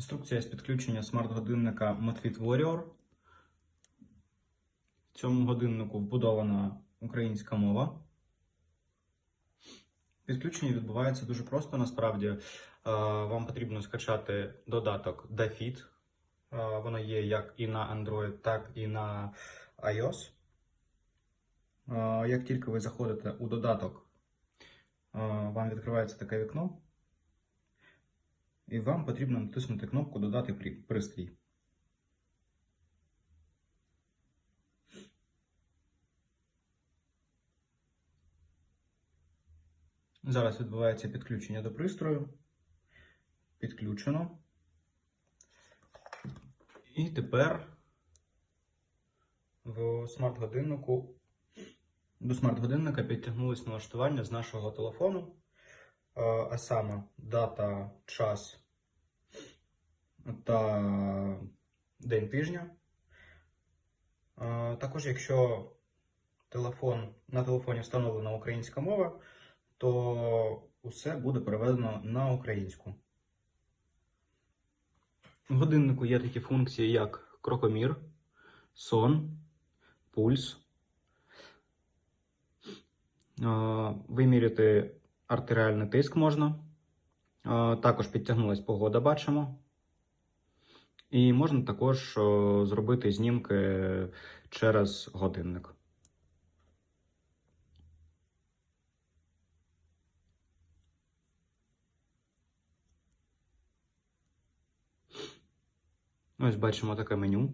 Інструкція з підключення смарт-годинника Modfit Warrior. В цьому годиннику вбудована українська мова. Підключення відбувається дуже просто насправді. Е, Вам потрібно скачати додаток DaFit. Е, Воно є як і на Android, так і на iOS. Е, Як тільки ви заходите у додаток, вам відкривається таке вікно. І вам потрібно натиснути кнопку Додати пристрій. Зараз відбувається підключення до пристрою. Підключено. І тепер в смарт-годиннику до смарт-годинника підтягнулось налаштування з нашого телефону, а саме дата, час та день тижня. Також, якщо телефон, на телефоні встановлена українська мова, то усе буде переведено на українську. В годиннику є такі функції, як крокомір, сон, пульс. Виміряти артеріальний тиск можна. Також підтягнулась погода, бачимо. І можна також зробити знімки через годинник. Ось бачимо таке меню.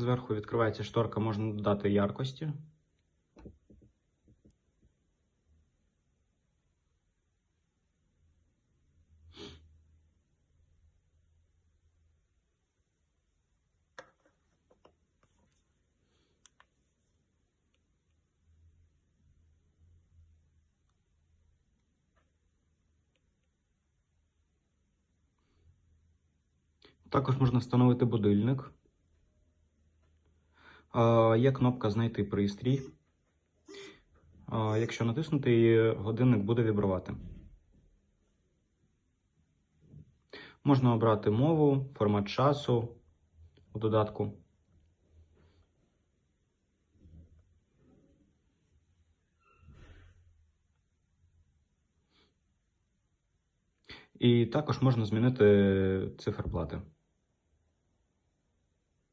Зверху відкривається шторка, можна додати яркості. Також можна встановити будильник. Є кнопка Знайти пристрій. Якщо натиснути годинник буде вібрувати. Можна обрати мову, формат часу у додатку. І також можна змінити циферблати.